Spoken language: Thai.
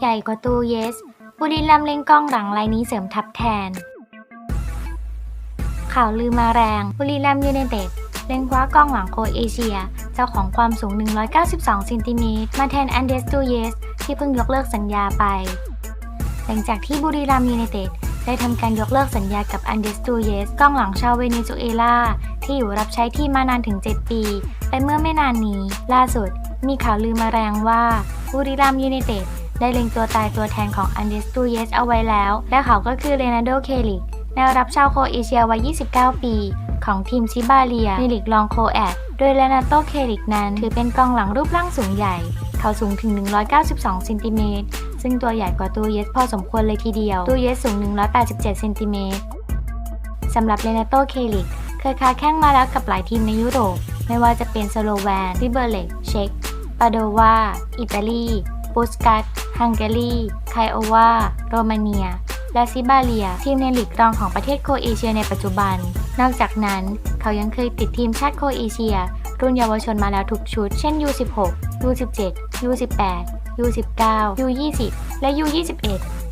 ใหญ่กว่าตูเยส บุรีรัมย์เล่งกล้องหลังรายนี้เสริมทับแทน ข่าวลือมาแรง บุรีรัมย์ยูไนเต็ดเล่นคว้ากล้องหลังโคเอเชีย เจ้าของความสูง 192เซนติเมตรมาแทนอันเดสตูเยส ที่เพิ่งยกเลิกสัญญาไป หลังจากที่บุรีรัมย์ยูไนเต็ดได้ทำการยกเลิกสัญญากับอันเดสตูเยสกล้องหลังชาวเวเนซุเอลา ที่อยู่รับใช้ทีมมานานถึง 7 ปี ไปเมื่อไม่นานนี้ ล่าสุด มีข่าวลือมาแรงว่าบุรีรัมย์ยูไนเต็ด ได้เล็งตัวตายตัวแทนของอันเดสตูเยสเอาไว้แล้ว และเขาก็คือเรนาโดเคลิกแนวรับชาวโครเอเชียวัย 29 ปี ของทีมชิบาเลียในลีกรองโคแอดโดยเรนาโตเคลิกนั้น ถือเป็นกองหลังรูปร่างสูงใหญ่ เขาสูงถึง 192 เซนติเมตร ซึ่งตัวใหญ่กว่าตูเยสพอสมควรเลยทีเดียวตูเยสสูง 187 เซนติเมตรสำหรับเรนาโตเคลิกเคยค้าแข้งมาแล้วกับหลายทีมในยุโรป ไม่ว่าจะเป็นสโลแวนริเบรเลกเช็กปาโดวา อิตาลีปูสกัต ฮังการี ไคโอวา โรมาเนีย และซิบาเลีย ทีมในลีกรองของประเทศโคเอเชียในปัจจุบัน นอกจากนั้นเขายังเคยติดทีมชาติโคเอเชีย รุ่นเยาวชนมาแล้วทุกชุด เช่น U16 U17 U18 U19 U20 และ U21